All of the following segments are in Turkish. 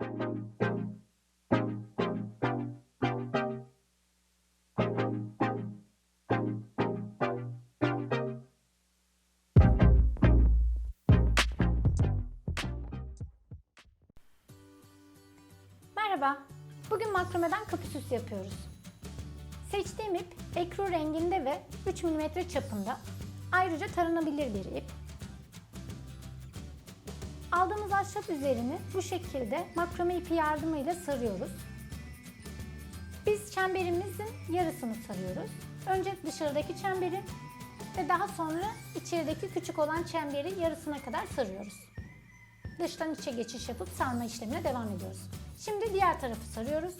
Merhaba, bugün makromeden kapı süsü yapıyoruz. Seçtiğim ip ekru renginde ve 3 mm çapında. Ayrıca taranabilir bir ip. Aldığımız ahşap üzerini bu şekilde makrome ipi yardımıyla sarıyoruz. Biz çemberimizin yarısını sarıyoruz. Önce dışarıdaki çemberi ve daha sonra içerideki küçük olan çemberi yarısına kadar sarıyoruz. Dıştan içe geçiş yapıp sarma işlemine devam ediyoruz. Şimdi diğer tarafı sarıyoruz.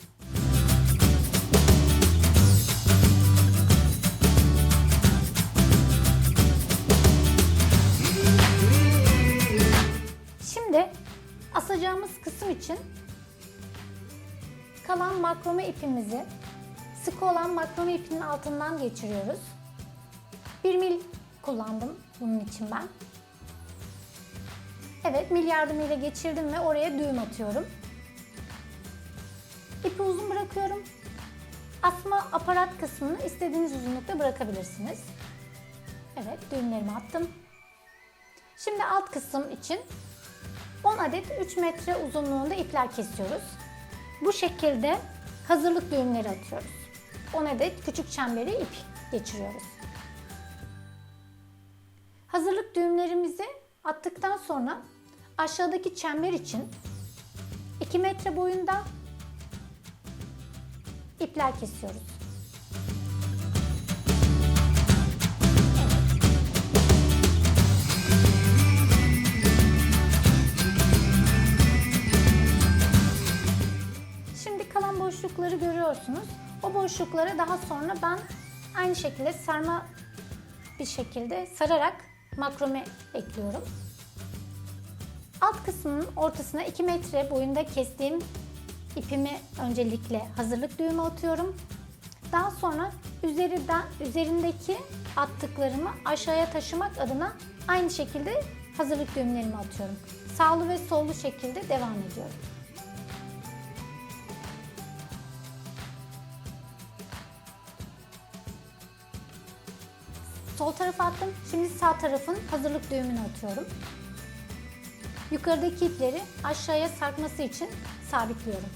Şimdi asacağımız kısım için kalan makrome ipimizi sıkı olan makrome ipinin altından geçiriyoruz. 1 mil kullandım bunun için ben. Evet mil yardımıyla geçirdim ve oraya düğüm atıyorum. İpi uzun bırakıyorum. Asma aparat kısmını istediğiniz uzunlukta bırakabilirsiniz. Evet düğümlerimi attım. Şimdi alt kısım için 10 adet 3 metre uzunluğunda ipler kesiyoruz. Bu şekilde hazırlık düğümleri atıyoruz. 10 adet küçük çemberi ip geçiriyoruz. Hazırlık düğümlerimizi attıktan sonra aşağıdaki çember için 2 metre boyunda ipler kesiyoruz. Boşlukları görüyorsunuz. O boşluklara daha sonra ben aynı şekilde sarma bir şekilde sararak makrome ekliyorum. Alt kısmının ortasına 2 metre boyunda kestiğim ipimi öncelikle hazırlık düğümü atıyorum. Daha sonra üzerinden, üzerindeki attıklarımı aşağıya taşımak adına aynı şekilde hazırlık düğümlerimi atıyorum. Sağlı ve sollu şekilde devam ediyorum. Sol tarafa attım. Şimdi sağ tarafın hazırlık düğümünü atıyorum. Yukarıdaki ipleri aşağıya sarkması için sabitliyorum.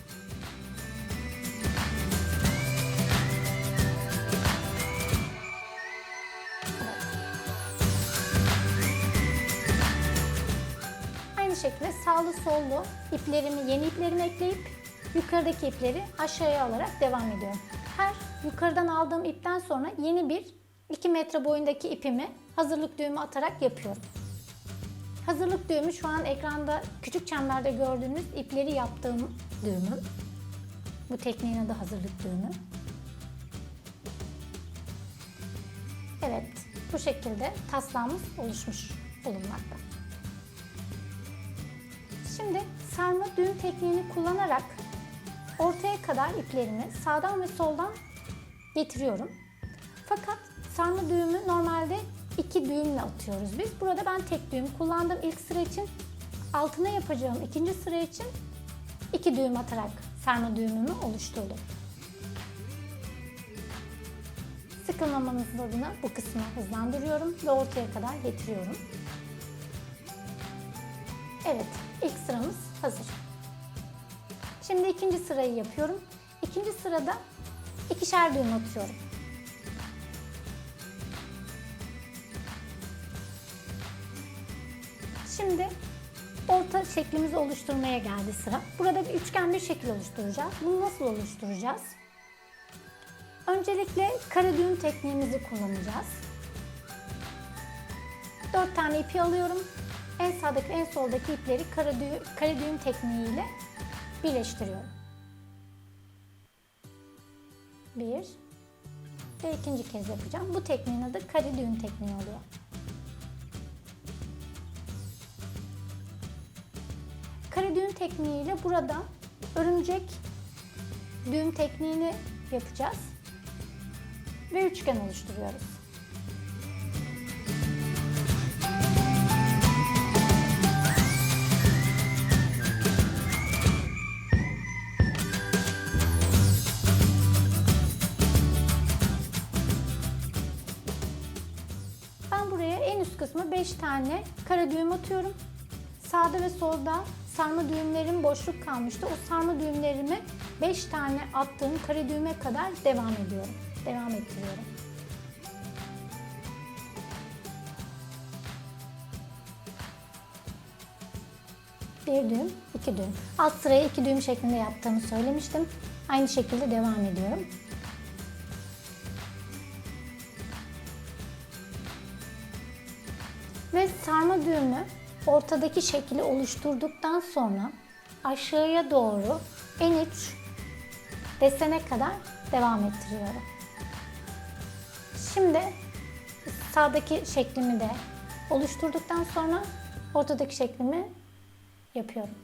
Aynı şekilde sağlı sollu iplerimi, yeni iplerimi ekleyip yukarıdaki ipleri aşağıya alarak devam ediyorum. Her yukarıdan aldığım ipten sonra yeni bir 2 metre boyundaki ipimi hazırlık düğümü atarak yapıyorum. Hazırlık düğümü şu an ekranda küçük çemberde gördüğünüz ipleri yaptığım düğümüm. Bu tekniğin adı hazırlık düğümü. Evet, bu şekilde taslağımız oluşmuş bulunmakta. Şimdi sarma düğüm tekniğini kullanarak ortaya kadar iplerimi sağdan ve soldan getiriyorum. Fakat sarma düğümü normalde iki düğümle atıyoruz biz. Burada ben tek düğüm kullandım ilk sıra için. Altına yapacağım ikinci sıra için iki düğüm atarak sarma düğümümü oluşturdum. Sıkılmamanız adına bu kısmı hızlandırıyorum ve ortaya kadar getiriyorum. Evet, ilk sıramız hazır. Şimdi ikinci sırayı yapıyorum. İkinci sırada ikişer düğüm atıyorum. Şimdi orta şeklimizi oluşturmaya geldi sıra. Burada bir üçgen bir şekil oluşturacağız. Bunu nasıl oluşturacağız? Öncelikle kare düğüm tekniğimizi kullanacağız. 4 tane ipi alıyorum. En sağdaki en soldaki ipleri kare düğüm, kare düğüm tekniğiyle birleştiriyorum. Bir ve ikinci kez yapacağım. Bu tekniğin adı kare düğüm tekniği oluyor. tekniğiyle burada örümcek düğüm tekniğini yapacağız. Ve üçgen oluşturuyoruz. Ben buraya en üst kısmı 5 tane kara düğüm atıyorum. Sağda ve solda sarma düğümlerim boşluk kalmıştı. O sarma düğümlerimi 5 tane attığım kare düğüme kadar devam ediyorum. Devam ettiriyorum. Bir düğüm, iki düğüm. Alt sıraya iki düğüm şeklinde yaptığımı söylemiştim. Aynı şekilde devam ediyorum. Ve sarma düğümü ortadaki şekli oluşturduktan sonra aşağıya doğru en uç desene kadar devam ettiriyorum. Şimdi sağdaki şeklimi de oluşturduktan sonra ortadaki şeklimi yapıyorum.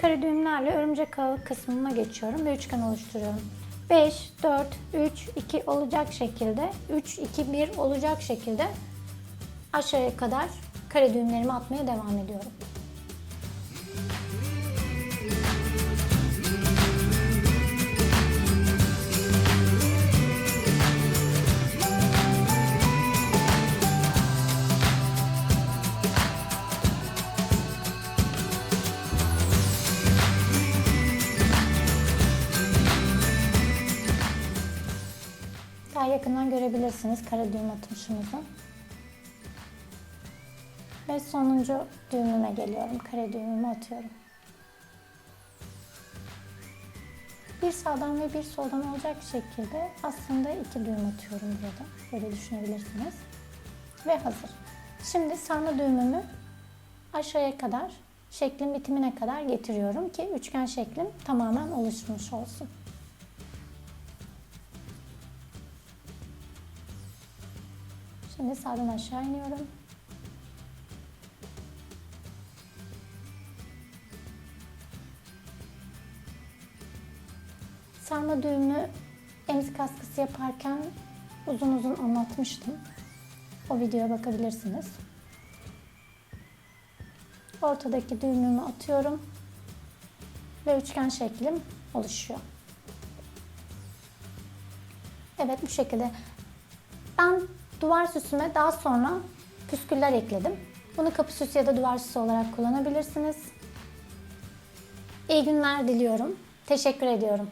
Kare düğümlerle örümcek ağı kısmına geçiyorum ve üçgen oluşturuyorum. 5, 4, 3, 2 olacak şekilde, 3, 2, 1 olacak şekilde aşağıya kadar kare düğümlerimi atmaya devam ediyorum. Yakından görebilirsiniz kare düğüm atışımızı. Ve sonuncu düğümüme geliyorum. Kare düğümümü atıyorum. Bir sağdan ve bir soldan olacak şekilde aslında iki düğüm atıyorum burada. Böyle düşünebilirsiniz. Ve hazır. Şimdi sarma düğümümü aşağıya kadar şeklin bitimine kadar getiriyorum ki üçgen şeklim tamamen oluşmuş olsun. Şimdi sağdan aşağı iniyorum. Sarma düğümü emzik askısı yaparken uzun uzun anlatmıştım. O videoya bakabilirsiniz. Ortadaki düğümümü atıyorum ve üçgen şeklim oluşuyor. Evet bu şekilde. Ben duvar süsüme daha sonra püsküller ekledim. Bunu kapı süsü ya da duvar süsü olarak kullanabilirsiniz. İyi günler diliyorum. Teşekkür ediyorum.